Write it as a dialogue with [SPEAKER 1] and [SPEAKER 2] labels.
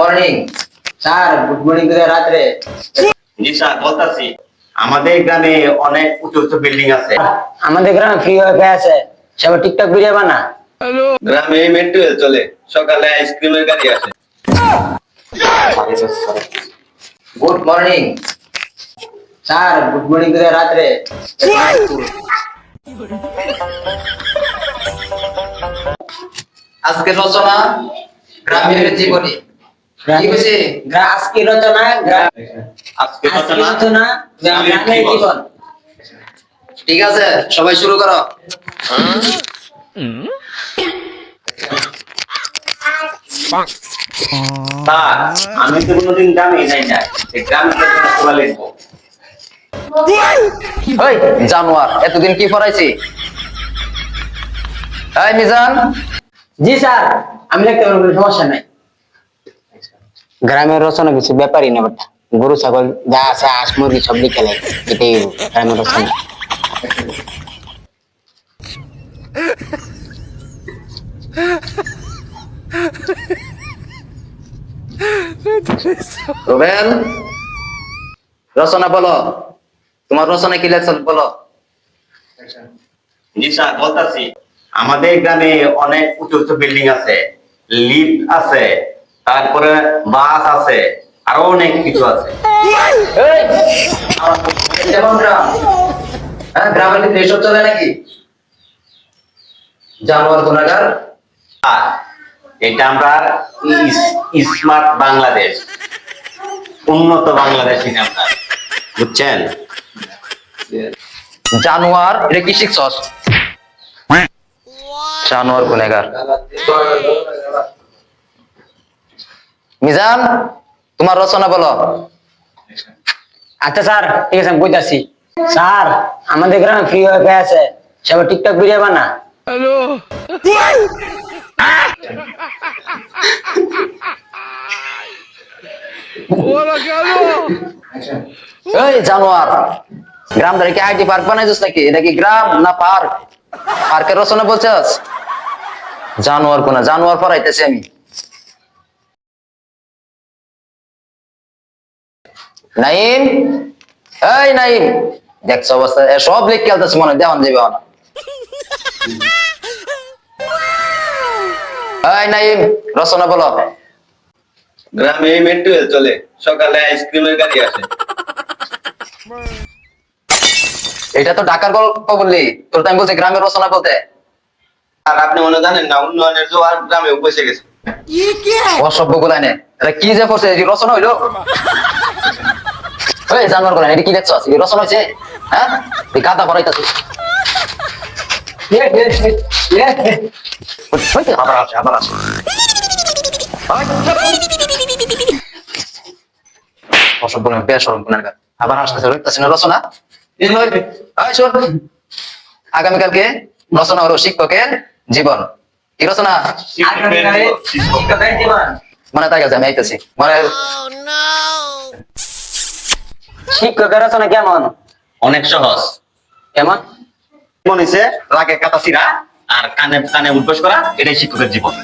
[SPEAKER 1] Morning sir good morning করে রাত্রে।
[SPEAKER 2] জি sir বলতাছি আমাদের গ্রামে অনেক উঁচু উঁচু বিল্ডিং আছে।
[SPEAKER 1] আমাদের গ্রামে ফ্রি ওয়াইফাই আছে সবাই টিকটক ভিডিও বানা।
[SPEAKER 2] গ্রামে মেট্রো চলে। সকালে আইসক্রিমের গাড়ি আসে।
[SPEAKER 1] Good morning sir good morning করে রাত্রে।
[SPEAKER 3] আজকে রচনা গ্রামের জীবনী।
[SPEAKER 1] আজকে রচনা
[SPEAKER 2] আজকে
[SPEAKER 1] আজকে
[SPEAKER 2] রচনা
[SPEAKER 1] রচনা জীবন।
[SPEAKER 3] ঠিক আছে সবাই শুরু করো।
[SPEAKER 2] আমি তো কোনোদিন গ্রামে যাই না গ্রামে লিখব।
[SPEAKER 3] ওই জানোয়ার এতদিন কি পড়াইছি? এই মিজান।
[SPEAKER 1] জি স্যার। আমি লিখতে পারব সমস্যা নাই। গ্রামের রচনা কিছু ব্যাপারই না বাট। গরু ছাগল যা আছে হাঁস মুরগি সব লাই এটাই গ্রামের রচনা।
[SPEAKER 3] রুবেল রচনা বলো। তোমার রচনা কি লেখছ বলো?
[SPEAKER 2] নিশা স্যার বলতাছি আমাদের গ্রামে অনেক উঁচু উঁচু বিল্ডিং আছে লিফট আছে তারপরে বাস আছে আরও অনেক কিছু আছে।
[SPEAKER 3] হ্যাঁ গ্রামের ভিতরে এসব চলে নাকি? জানোয়ার গুণাগার?
[SPEAKER 2] আর এটা আমরা স্মার্ট বাংলাদেশ। উন্নত বাংলাদেশ এটা আমরা বুঝছেন?
[SPEAKER 3] জানোয়ার এটা কি শিখছস? জানোয়ার গুনেগার মিজান তোমার রচনা বলো।
[SPEAKER 1] আচ্ছা স্যার ঠিক আছে আমি বুঝতেছি স্যার আমাদের গ্রামে ফ্রি ওয়াইফাই আছে। সবাই টিকটক ভিডিও বানা।
[SPEAKER 3] এই জানোয়ার গ্রাম ধরে কি আইটি পার্ক বানাইছিস নাকি? এটা কি গ্রাম না পার্ক? পার্কের রচনা বলছস? জানোয়ার কোনা জানোয়ার পড়াইতেছি আমি। নাইম? এই নাইম দেখছ অবস্থা? এ সব লিখ খেলতেছে মনে দেওয়ান যাবে না এই নাইম রচনা বলো।
[SPEAKER 2] গ্রামে মেট্রো চলে সকালে আইসক্রিমের গাড়ি আসে।
[SPEAKER 3] এটা তো ঢাকার গল্প বললি তোর তো আমি বলছি গ্রামের রচনা বলতে।
[SPEAKER 2] আর আপনি মনে জানেন না উন্নয়নের জোয়ার গ্রামে বসে গেছে।
[SPEAKER 3] অসভ্য গুলাই নে। কি যে পড়ছে রচনা হইল? জানোয়ার এটা কি দেখছ? এই রচনা হয়েছে হ্যাঁ? এই গাদা পড়াইতেছিস আবার আসে আবার আসে অসভ্য বেসরম গুণের গা। আবার আসতেছে রইতেছে না রচনা? এই লই, এই শোন। আগামীকালকে রচনা হলো শিক্ষকের জীবন। কি রচনা? মানে তাই গেছে আমি আইতেছি। মানে
[SPEAKER 1] শিক্ষকের রচনা কেমন?
[SPEAKER 2] অনেক সহজ।
[SPEAKER 3] কেমন?
[SPEAKER 2] মনে হচ্ছে রাগে কাটা সিরা আর কানে কানে উদ্বোস করা এটাই শিক্ষকের জীবন।